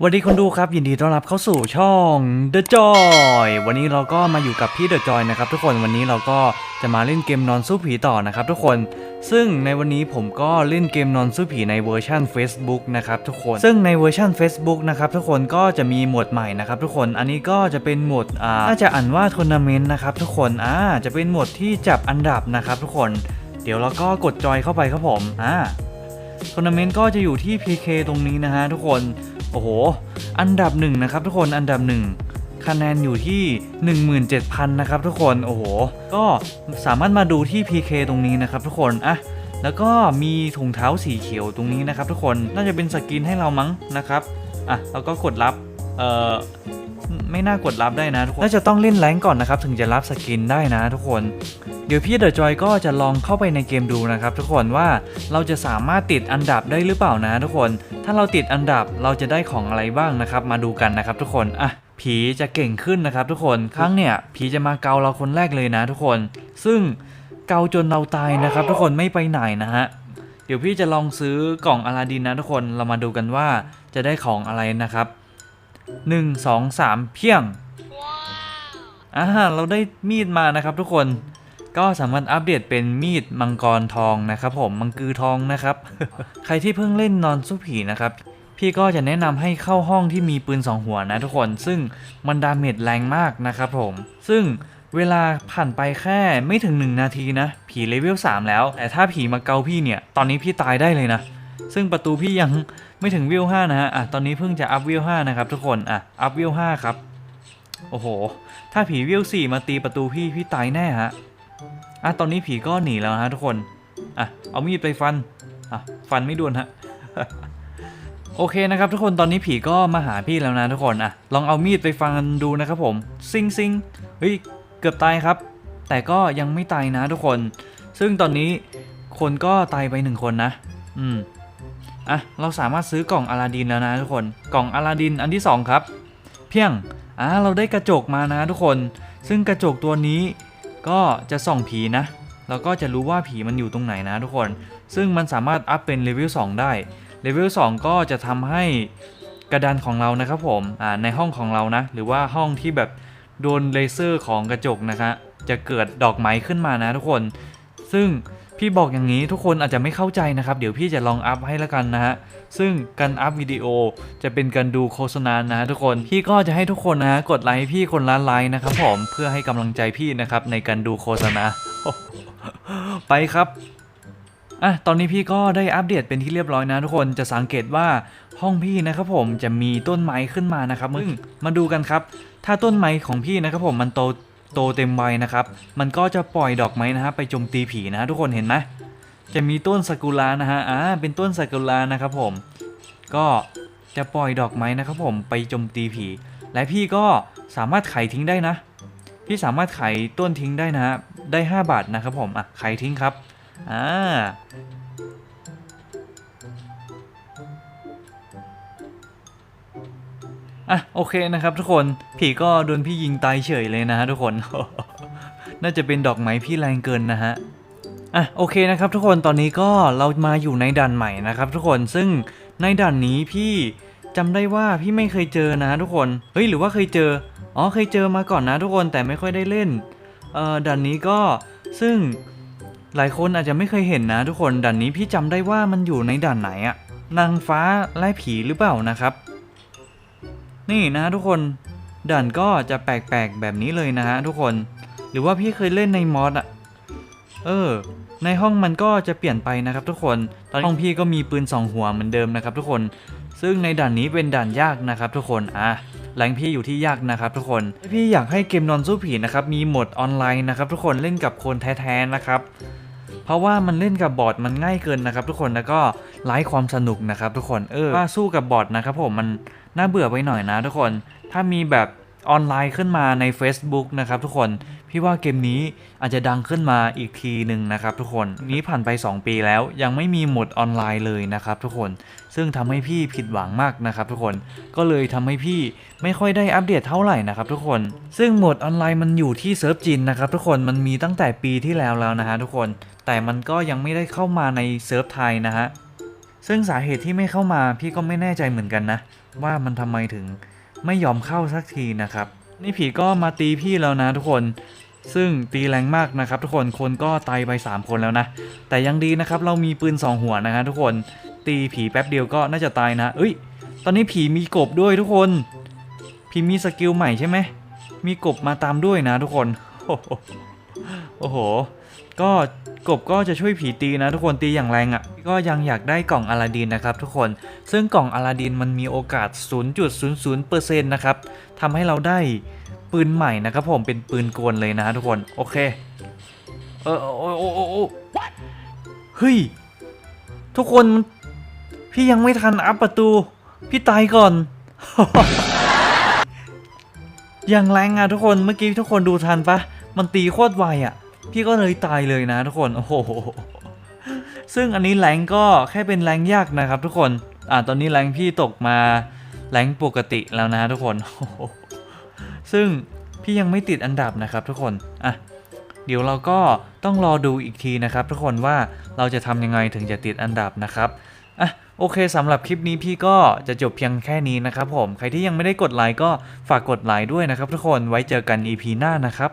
สวัสดีคนดูครับ ยินดีต้อนรับเข้าสู่ช่อง The Joy วันนี้เราก็มาอยู่กับพี่ The Joy นะครับทุกคนวันนี้เราก็จะมาเล่นเกมนอนสู้ผีต่อนะครับทุกคน ซึ่งในวันนี้ผมก็เล่นเกมนอนสู้ผีในเวอร์ชัน Facebook นะครับทุกคน ซึ่งในเวอร์ชัน Facebook นะครับทุกคนก็จะมีหมวดใหม่นะครับทุกคน อันนี้ก็จะเป็นหมวดอ่าน่าจะอ่านว่าทัวร์นาเมนต์นะครับทุกคนอ่าจะเป็นหมวดที่จับอันดับนะครับทุกคน เดี๋ยวเราก็กดจอยเข้าไปครับผมอ่าทัวร์นาเมนต์ก็จะอยู่ที่ PK ตรงนี้นะฮะทุกคน โอ้โห อันดับหนึ่งนะครับทุกคนอันดับหนึ่งคะแนนอยู่ที่ 17,000 นะครับทุกคนโอ้โห ก็สามารถมาดูที่ PK ตรงนี้นะครับทุกคนอะแล้วก็มีถุงเท้าสีเขียวตรงนี้นะครับทุกคนน่าจะเป็นสกินให้เรามั้งนะครับอะแล้วก็กดรับเอ่อ ไม่น่ากดรับได้นะทุกคน น่าจะต้องเล่นแรงก่อนนะครับ ถึงจะรับสกินได้นะทุกคน เดี๋ยวพี่เดอะจอยก็จะลองเข้าไปในเกมดูนะครับทุกคนว่าเราจะสามารถติดอันดับได้หรือเปล่านะทุกคน ถ้าเราติดอันดับเราจะได้ของอะไรบ้างนะครับ มาดูกันนะครับทุกคน อะผีจะเก่งขึ้นนะครับทุกคน ครั้งเนี่ยผีจะมาเกาเราคนแรกเลยนะทุกคน ซึ่งเกาจนเราตายนะครับ ทุกคนไม่ไปไหนนะฮะ เดี๋ยวพี่จะลองซื้อกล่องอลาดินนะทุกคน เรามาดูกันว่าจะได้ของอะไรนะครับ 1 2 3เพียงอ่าเราได้มีดมานะครับทุกคนก็สามารถอัปเดตเป็นมีดมังกรทองนะครับ ผมมังกือทองนะครับ ใครที่เพิ่งเล่นนอนสู้ผีนะครับ พี่ก็จะแนะนำให้เข้าห้องที่มีปืนสองหัวนะทุกคน ซึ่งมันดาเมจแรงมากนะครับผม ซึ่งเวลาผ่านไปแค่ไม่ถึง 1 นาทีนะ ผีเลเวล3แล้ว แต่ถ้าผีมาเกาพี่เนี่ย ตอนนี้พี่ตายได้เลยนะ ซึ่งประตูพี่ยังไม่ถึงวิว5นะฮะอะตอนนี้เพิ่งจะอัพวิว5นะครับทุกคนอะอัพวิว5ครับ โอ้โห ถ้าผีวิว4มาตีประตูพี่พี่ตายแน่ฮะอะตอนนี้ผีก็หนีแล้วนะฮะทุกคนอะเอามีดไปฟันอะฟันไม่โดนฮะโอเคนะครับทุกคนตอนนี้ผีก็มาหาพี่แล้วนะทุกคนอะลองเอามีดไปฟันดูนะครับผมซิงซิงเฮ้ยเกือบตายครับ แต่ก็ยังไม่ตายนะทุกคน ซึ่งตอนนี้คนก็ตายไปหนึ่งคนนะ อืม อะเราสามารถซื้อกล่องอลาดินแล้วนะทุกคนกล่องอลาดินอันที่สองครับ เพียงอ่าเราได้กระจกมานะทุกคน ซึ่งกระจกตัวนี้ก็จะส่องผีนะเราก็จะรู้ว่าผีมันอยู่ตรงไหนนะทุกคน ซึ่งมันสามารถอัพเป็นเลเวล2ได้เลเวล2ก็จะทำให้กระดานของเรานะครับผมอ่าในห้องของเรานะ หรือว่าห้องที่แบบโดนเลเซอร์ของกระจกนะคะ จะเกิดดอกไม้ขึ้นมานะทุกคน ซึ่ง พี่บอกอย่างนี้ทุกคนอาจจะไม่เข้าใจนะครับ เดี๋ยวพี่จะลองอัพให้แล้วกันนะฮะ ซึ่งการอัพวิดีโอจะเป็นการดูโฆษณานะทุกคน พี่ก็จะให้ทุกคนนะกดไลค์พี่คนละไลค์นะครับผมเพื่อให้กำลังใจพี่นะครับในการดูโฆษณา ไปครับอะตอนนี้พี่ก็ได้อัปเดตเป็นที่เรียบร้อยนะทุกคนจะสังเกตว่าห้องพี่นะครับผมจะมีต้นไม้ขึ้นมานะครับซึ่งมาดูกันครับ ถ้าต้นไม้ของพี่นะครับผมมันโต โตเต็มวัยนะครับ มันก็จะปล่อยดอกไม้นะฮะไปโจมตีผีนะทุกคนเห็นไหมจะมีต้นซากุระนะฮะอ่าเป็นต้นซากุระนะครับผม ก็จะปล่อยดอกไม้นะครับผมไปโจมตีผี และพี่ก็สามารถไขทิ้งได้นะ พี่สามารถไขต้นทิ้งได้นะฮะได้ 5 บาทนะครับผมอะไขทิ้งครับอ่า อะโอเคนะครับทุกคนผีก็โดนพี่ยิงตายเฉยเลยนะฮะทุกคน น่าจะเป็นดอกไม้พี่แรงเกินนะฮะอะโอเคนะครับทุกคนตอนนี้ก็เรามาอยู่ในด่านใหม่นะครับทุกคนซึ่งในด่านนี้พี่จำได้ว่าพี่ไม่เคยเจอนะทุกคนเฮ้ยหรือว่าเคยเจออ๋อเคยเจอมาก่อนนะทุกคนแต่ไม่ค่อยได้เล่นเอ่อด่านนี้ก็ซึ่งหลายคนอาจจะไม่เคยเห็นนะทุกคนด่านนี้พี่จำได้ว่ามันอยู่ในด่านไหนอะนางฟ้าไล่ผีหรือเปล่านะครับ นี่นะทุกคนด่านก็จะแปลกๆแบบนี้เลยนะฮะทุกคน หรือว่าพี่เคยเล่นในมอดอะเออ ในห้องมันก็จะเปลี่ยนไปนะครับทุกคน ตอนห้องพี่ก็มีปืนสองหัวเหมือนเดิมนะครับทุกคน ซึ่งในด่านนี้เป็นด่านยากนะครับทุกคน อะแรงพี่อยู่ที่ยากนะครับทุกคน พี่อยากให้เกมนอนสู้ผีนะครับ มีโหมดออนไลน์นะครับทุกคนเล่นกับคนแท้ๆนะครับ เพราะว่ามันเล่นกับบอทมันง่ายเกินนะครับทุกคน แล้วก็ไร้ความสนุกนะครับทุกคน เออว่าสู้กับบอทนะครับผมมัน น่าเบื่อไปหน่อยนะทุกคน ถ้ามีแบบออนไลน์ขึ้นมาใน Facebook นะครับทุกคน พี่ว่าเกมนี้อาจจะดังขึ้นมาอีกทีหนึ่งนะครับทุกคน นี้ผ่านไป 2 ปีแล้วยังไม่มีหมดออนไลน์เลยนะครับทุกคน ซึ่งทำให้พี่ผิดหวังมากนะครับทุกคน ก็เลยทำให้พี่ไม่ค่อยได้อัปเดตเท่าไหร่นะครับทุกคน ซึ่งหมดออนไลน์มันอยู่ที่เซิร์ฟจีนนะครับทุกคน มันมีตั้งแต่ปีที่แล้วแล้วนะฮะทุกคน แต่มันก็ยังไม่ได้เข้ามาในเซิร์ฟไทยนะฮะ ซึ่งสาเหตุที่ไม่เข้ามาพี่ก็ไม่แน่ใจเหมือนกันนะ ว่ามันทำไมถึงไม่ยอมเข้าสักทีนะครับ นี่ผีก็มาตีพี่แล้วนะทุกคน ซึ่งตีแรงมากนะครับ ทุกคนคนก็ตายไป 3 คนแล้วนะ แต่ยังดีนะครับเรามีปืน 2 หัวนะฮะทุกคนตีผีแป๊บเดียวก็น่าจะตายนะเอ้ย ตอนนี้ผีมีกบด้วยทุกคน ผีมีสกิลใหม่ใช่ไหมมีกบมาตามด้วยนะทุกคน โอ้โห ก็กบก็จะช่วยผีตีนะทุกคนตีอย่างแรงอะ่ะ ก็ยังอยากได้กล่องอลาดินนะครับทุกคน ซึ่งกล่องอลาดินมันมีโอกาส 0.00%นะครับทำให้เราได้ปืนใหม่นะครับผมเป็นปืนกลเลยนะทุกคน โอเค เออโอ้โอ้โอ้เฮ้ย ทุกคนมันพี่ยังไม่ทันอัพประตู พี่ตายก่อนอย่างแรงอะทุกคนเมื่อกี้ทุกคนดูทันปะมันตีโคตรไวอะ พี่ก็เลยตายเลยนะทุกคนโอ้โหซึ่งอันนี้แรงก็แค่เป็นแรงยากนะครับทุกคนอ่าตอนนี้แรงพี่ตกมาแรงปกติแล้วนะทุกคนโอ้โหซึ่งพี่ยังไม่ติดอันดับนะครับทุกคนอะเดี๋ยวเราก็ต้องรอดูอีกทีนะครับ ทุกคนว่าเราจะทำยังไงถึงจะติดอันดับนะครับอะโอเคสำหรับคลิปนี้พี่ก็จะจบเพียงแค่นี้นะครับผม ใครที่ยังไม่ได้กดไลค์ก็ฝากกดไลค์ด้วยนะครับทุกคนไว้เจอกัน EP หน้านะครับ